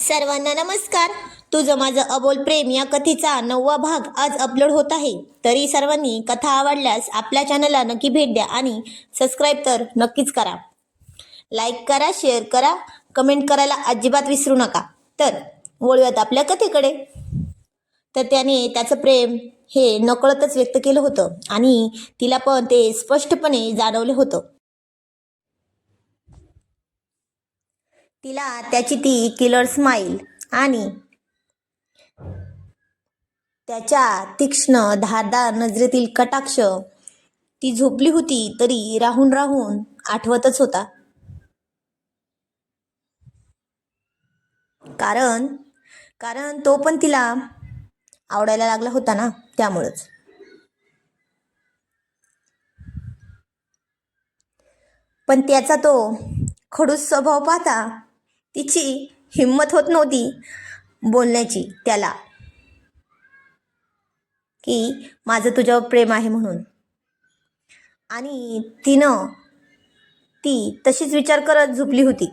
सर्वांना नमस्कार. तुझं माझं अबोल प्रेम या कथेचा नववा भाग आज अपलोड होत आहे. तरी सर्वांनी कथा आवडल्यास आपल्या चॅनलला नक्की भेट द्या आणि सबस्क्राईब तर नक्कीच करा. लाईक करा शेअर करा कमेंट करायला अजिबात विसरू नका. तर वळूयात आपल्या कथेकडे. तर त्याने त्याचं प्रेम हे नकळतच व्यक्त केलं होतं आणि तिला पण ते स्पष्टपणे जाणवले होतं. तिला त्याची ती किलर स्माईल आणि त्याच्या तीक्ष्ण धारदार नजरेतील कटाक्ष ती झोपली होती तरी राहून राहून आठवतच होता. कारण कारण तो पण तिला आवडायला लागला होता ना त्यामुळंच. पण त्याचा तो खडूस स्वभाव पाहता तिची हिंमत होत नव्हती बोलण्याची त्याला की माझं तुझ्यावर प्रेम आहे म्हणून. आणि तिनं ती तशीच विचार करत झोपली होती.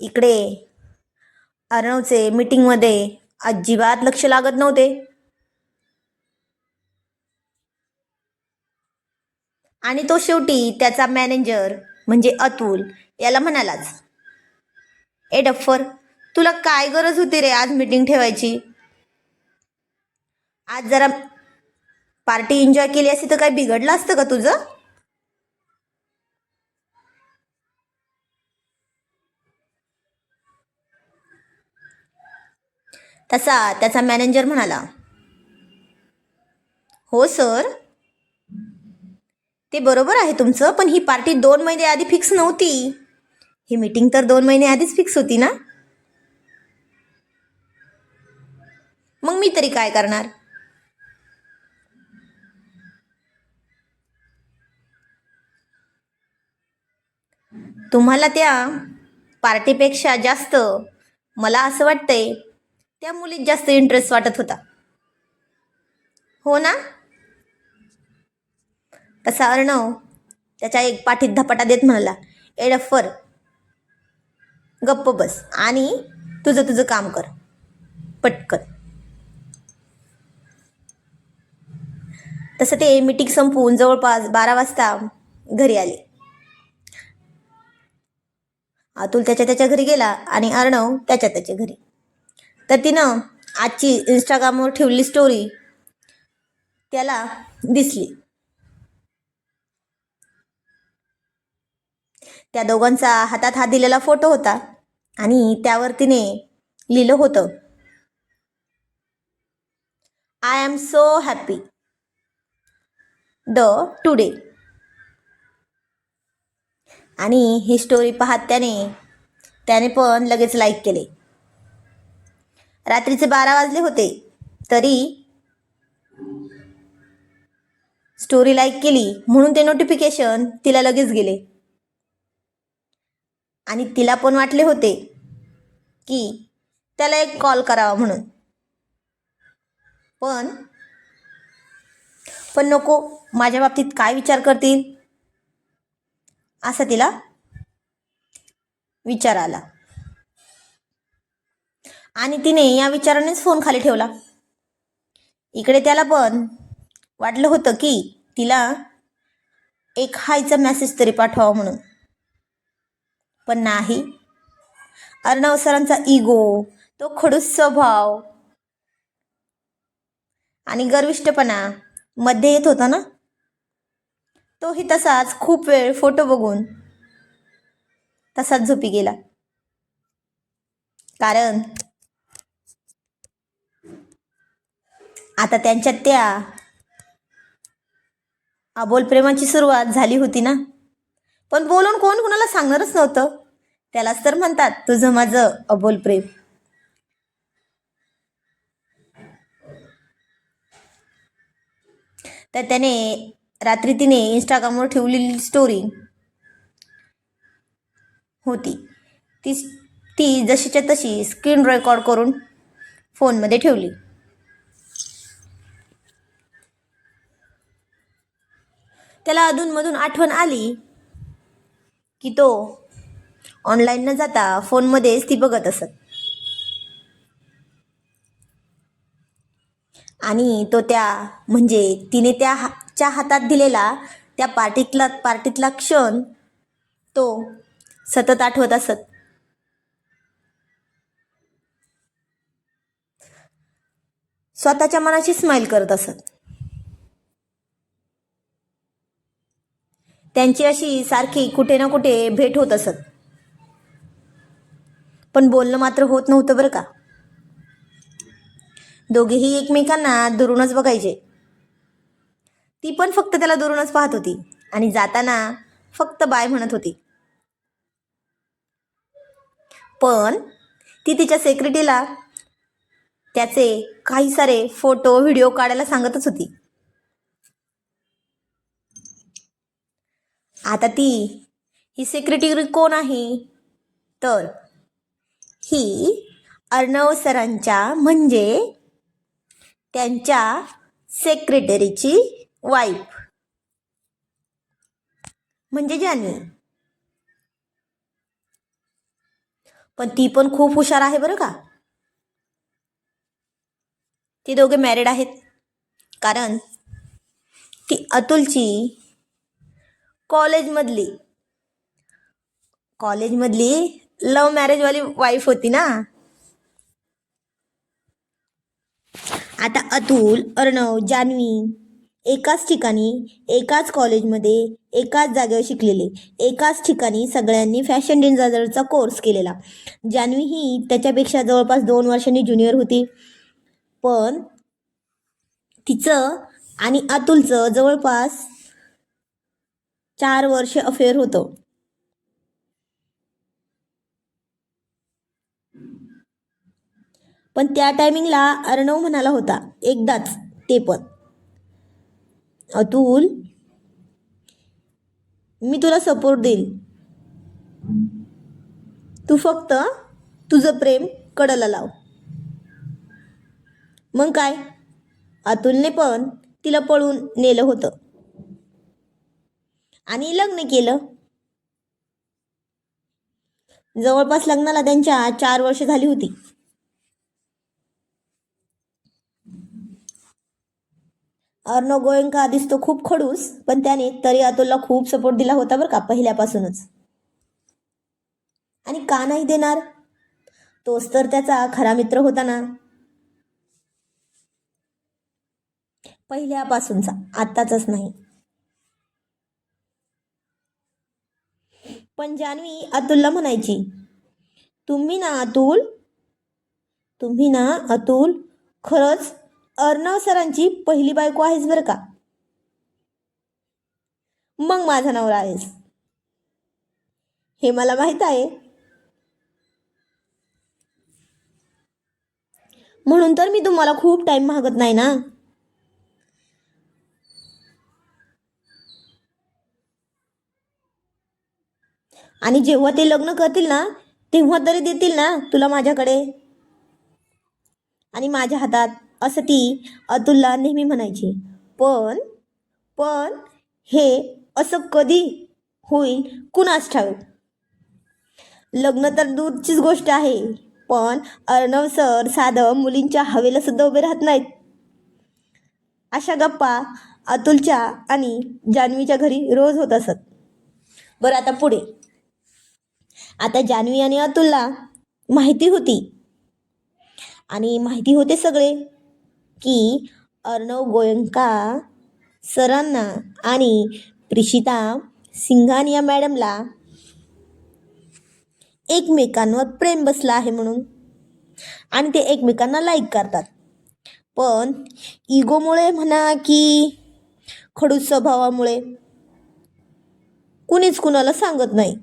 इकडे अर्णवचे मीटिंगमध्ये अजिबात लक्ष लागत नव्हते. आणि तो शेवटी त्याचा मॅनेजर म्हणजे अतुल याला म्हणालाच ए डफ्फर तुला काय गरज होती रे आज मीटिंग ठेवायची? आज जरा पार्टी एन्जॉय केली असती तर काय बिघडलं असतं का तुझं? तसा त्याचा मॅनेजर म्हणाला. हो सर ते बरोबर आहे तुमचं पण ही पार्टी दोन महिने आधी फिक्स नव्हती. ही मीटिंग तर दोन महिने आधीच फिक्स होती ना? मग मी तरी काय करणार? तुम्हाला त्या पार्टीपेक्षा जास्त मला असं वाटतंय त्या मुलीत जास्त इंटरेस्ट वाटत होता. हो ना? तसा अर्णव त्याच्या एक पाठीत धपाटा देत म्हणाला एडफ्फर गप्प बस आणि तुझं तुझं काम कर. पटकन. तसं ते मीटिंग संपवून जवळपास बारा वाजता घरी आले. अतुल त्याच्या त्याच्या घरी गेला आणि अर्णव त्याच्या त्याच्या घरी. तर तिनं आजची इंस्टाग्रामवर ठेवली स्टोरी त्याला दिसली. त्या दोघांचा हातात हात दिलेला फोटो होता. आणि त्यावर तिने लिहिलं होतं. I am so happy the today आणि ही स्टोरी पाहत त्याने त्याने पण लगेच लाईक केले. रात्रीचे बारा वाजले होते तरी स्टोरी लाईक केली म्हणून ते नोटिफिकेशन तिला लगेच गेले. आणि तिला पण वाटले होते की त्याला एक कॉल करावा म्हणून. पण पण नको माझ्या बाबतीत काय विचार करतील? असा तिला विचार आला. आणि तिने या विचारानेच फोन खाली ठेवला. इकडे त्याला पण वाटलं होतं की तिला एक हायचा मेसेज तरी पाठवावा म्हणून. पण नाही. अर्णव सरांचा इगो तो खडूस स्वभाव आणि गर्विष्टपणा मध्ये येत होता ना? तोही तसाच खूप वेळ फोटो बघून तसाच झोपी गेला. कारण आता त्यांच्या त्या अबोल प्रेमाची सुरुवात झाली होती ना? पण बोलून कोण कुणाला सांगणारच नव्हतं. त्यालाच तर म्हणतात तुझं माझं अबोल प्रेम. तर त्याने रात्री तिने इंस्टाग्रामवर ठेवलेली स्टोरी होती. ती ती जशीच्या तशी स्क्रीन रेकॉर्ड करून फोनमध्ये ठेवली. त्याला अधूनमधून आठवण आली. की तो ऑनलाईन न जाता फोनमध्येच ती बघत असत. आणि तो त्या म्हणजे तिने त्या च्या हातात दिलेला त्या पार्टीतला पार्टीतला क्षण तो सतत आठवत असत. स्वतःच्या मनाची स्माईल करत असत. त्यांची अशी सारखी कुठे ना कुठे भेट होत असत. पण बोलणं मात्र होत नव्हतं बरं का. दोघेही एकमेकांना दुरूनच बघायचे. ती पण फक्त त्याला दुरूनच पाहत होती आणि जाताना फक्त बाय म्हणत होती. पण ती तिच्या सेक्रेटरीला त्याचे काही सारे फोटो व्हिडिओ काढायला सांगतच होती. आता ती ही सेक्रेटरी कोण आहे? तर ही अर्णव सरांच्या म्हणजे त्यांच्या सेक्रेटरीची वाईफ म्हणजे जानी पण ती पण खूप हुशार आहे बरं का? ती दोघे मॅरिड आहेत. कारण ती अतुलची कॉलेजमधली. कॉलेजमधली लव्ह मॅरेजवाली वाईफ होती ना? आता अतुल अर्णव जान्हवी एकाच ठिकाणी एकाच कॉलेजमध्ये एकाच जागेवर शिकलेले एकाच ठिकाणी सगळ्यांनी फॅशन डिझायनरचा कोर्स केलेला. जान्हवी ही त्याच्यापेक्षा जवळपास दोन वर्षांनी ज्युनियर होती. पण तिचं आणि अतुलचं जवळपास चार वर्ष अफेअर होतं. पण त्या टायमिंगला अर्णव म्हणाला होता एकदाच ते पण. अतुल मी तुला सपोर्ट देईल. तू फक्त तुझं प्रेम कडला लाव. मग काय? अतुलने पण तिला पळून नेलं होतं. आणि लग्न केलं. जवळपास लग्नाला त्यांच्या चार वर्ष झाली होती. अर्णव गोयंका दिसतो खूप खडूस पण त्याने तरी अतुलला खूप सपोर्ट दिला होता बरं का पहिल्यापासूनच. आणि का नाही देणार? तोच तर त्याचा खरा मित्र होता ना. पहिल्यापासूनचा आत्ताचाच नाही. पण जान्हवी अतुलला म्हणायची तुम्ही ना अतुल तुम्ही ना अतुल खरंच अर्णव सरांची पहिली बायको आहेस बरं का? मग माझा नवरा आहेस. हे मला माहीत आहे. म्हणून तर मी तुम्हाला खूप टाइम मागत नाही ना? आणि जेव्हा ते लग्न करतील ना तेव्हा तरी देतील ना तुला माझ्याकडे? आणि माझ्या हातात असं ती अतुलला नेहमी म्हणायची पण पण हे असं कधी होईल कुणास ठाऊक? लग्न तर दूरचीच गोष्ट आहे पण अर्णव सर साधं मुलींच्या हवेला सुद्धा उभे राहत नाहीत. अशा गप्पा अतुलच्या आणि जान्हवीच्या घरी रोज होत असत. बरं आता पुढे. आता जान्हवी आणि अतुलला माहिती होती. आणि माहिती होते सगळे की अर्णव गोयंका सरांना आणि प्रिशिता सिंघान या मॅडमला एकमेकांवर प्रेम बसला आहे म्हणून. आणि ते एकमेकांना लाईक करतात. पण इगोमुळे म्हणा की खडूस स्वभावामुळे कुणीच कुणाला सांगत नाही.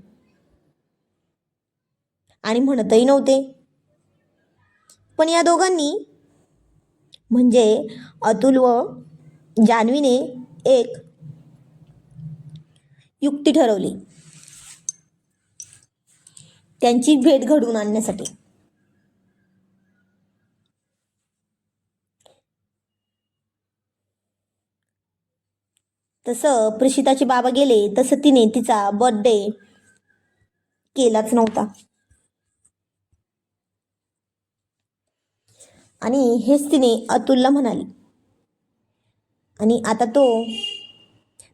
आणि म्हणतही नव्हते. पण या दोघांनी म्हणजे अतुल व जान्हवीने एक युक्ती ठरवली. त्यांची भेट घडवून आणण्यासाठी. तसं प्रशिताचे बाबा गेले तसं तिने तिचा बर्थडे केलाच नव्हता. आणि हेच तिने अतुलला म्हणाली. आणि आता तो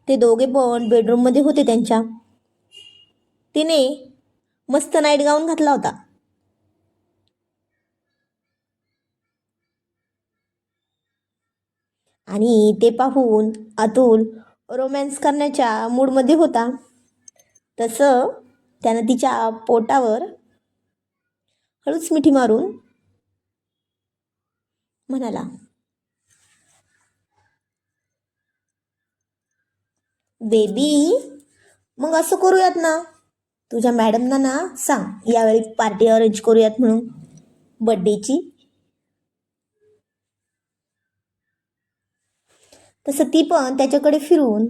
ते दोघे पण बेडरूममध्ये होते त्यांच्या. तिने मस्त नाईट गाऊन घातला होता. आणि ते पाहून अतुल रोमॅन्स करण्याच्या मूडमध्ये होता. तसं त्यानं तिच्या पोटावर हळूच मिठी मारून म्हणाला. बेबी मग असं करूयात ना. तुझ्या मॅडमना ना सांग यावेळी पार्टी अरेंज करूयात म्हणून. बड्डेची. तसं ती पण त्याच्याकडे फिरून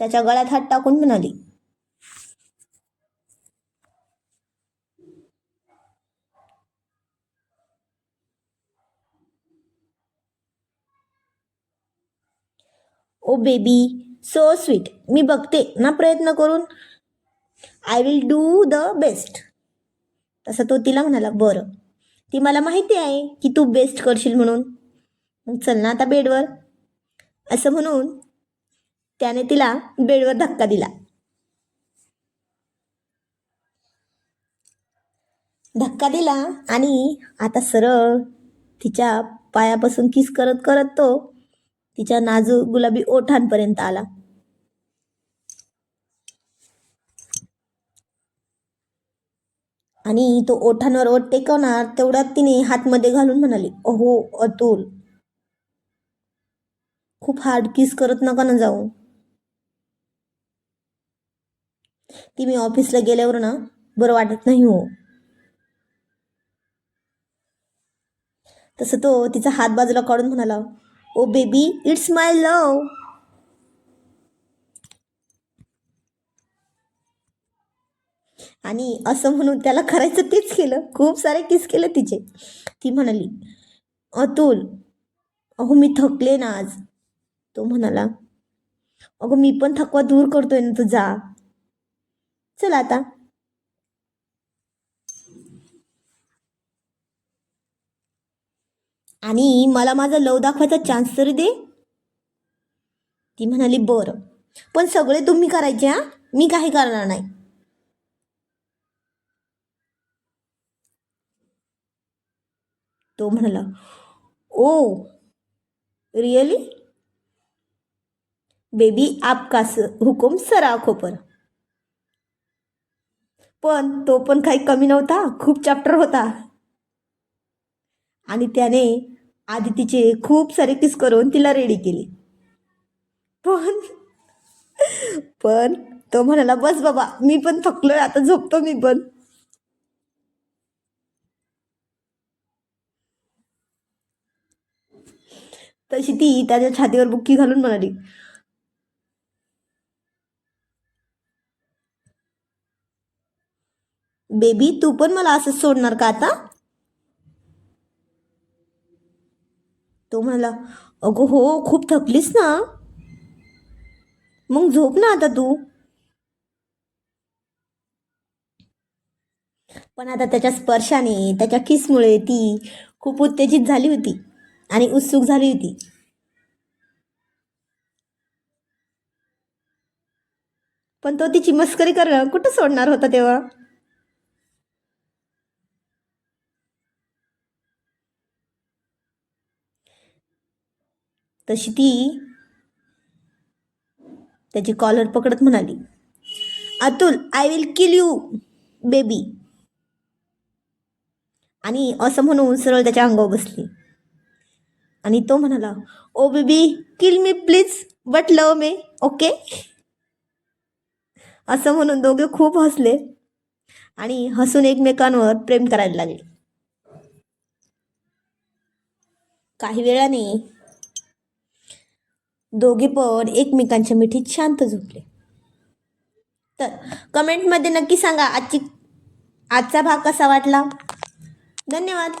त्याच्या गळ्यात हात टाकून म्हणाली. ओ बेबी सो स्वीट मी बघते. ना प्रयत्न करून. I will do the best तसं तो तिला म्हणाला बरं. ती मला माहिती आहे की तू बेस्ट करशील म्हणून. मग चल ना आता बेडवर. असं म्हणून त्याने तिला बेडवर धक्का दिला. धक्का दिला आणि आता सरळ तिच्या पायापासून किस करत करत तो तिच्या नाजूक गुलाबी ओठांपर्यंत आला. आणि तो ओठांवर ओठ टेकवणार तेवढ्यात तिने हातमध्ये घालून म्हणाली अहो अतुल खूप हार्ड किस करत नका ना जाऊ. ती मी ऑफिसला गेल्यावर ना बरं वाटत नाही हो. तसं तो तिचा हात बाजूला काढून म्हणाला oh baby it's my love आणि असं म्हणून त्याला करायचं तेच केलं. खूप सारे किस केलं तिचे. ती म्हणाली अतुल अहो मी थकले ना आज. तो म्हणाला अगं मी पण थकवा दूर करतोय ना तुझा चल आता. आणि मला माझा लव दाखवायचा चान्स तरी दे. ती म्हणाली बरं. पण सगळे तुम्ही करायचे हा? मी काही करणार नाही. तो म्हणाला ओ रिअली? बेबी आपका हुकुम सरा खोपर पण तो पण काही कमी नव्हता खूप चॅप्टर होता. आणि त्याने आधी तिचे खूप सारे किस करून तिला रेडी केली. पण पण तो म्हणाला बस बाबा मी पण थकलोय आता झोपतो मी पण. तशी ती त्याच्या छातीवर बुक्की घालून म्हणाली बेबी तू पण मला असंच सोडणार का आता? तो म्हणाला अगो हो खूप थकलीस ना? मग झोप ना आता तू. पण आता त्याच्या स्पर्शाने त्याच्या किसमुळे ती खूप उत्तेजित झाली होती आणि उत्सुक झाली होती. पण तो तिची मस्करी करणं कुठं सोडणार होता तेव्हा? तशी ती त्याची कॉलर पकडत म्हणाली Atul I will kill you baby आणि असं म्हणून सरळ त्याच्या अंगावर बसली. आणि तो म्हणाला ओ baby kill me please but love me okay असं म्हणून दोघे खूप हसले आणि हसून एकमेकांवर प्रेम करायला लागले. काही वेळाने दोघे पण एकमेकांच्या मिठीत शांत झोपले. तर कमेंटमध्ये नक्की सांगा आजची आजचा भाग कसा वाटला? धन्यवाद.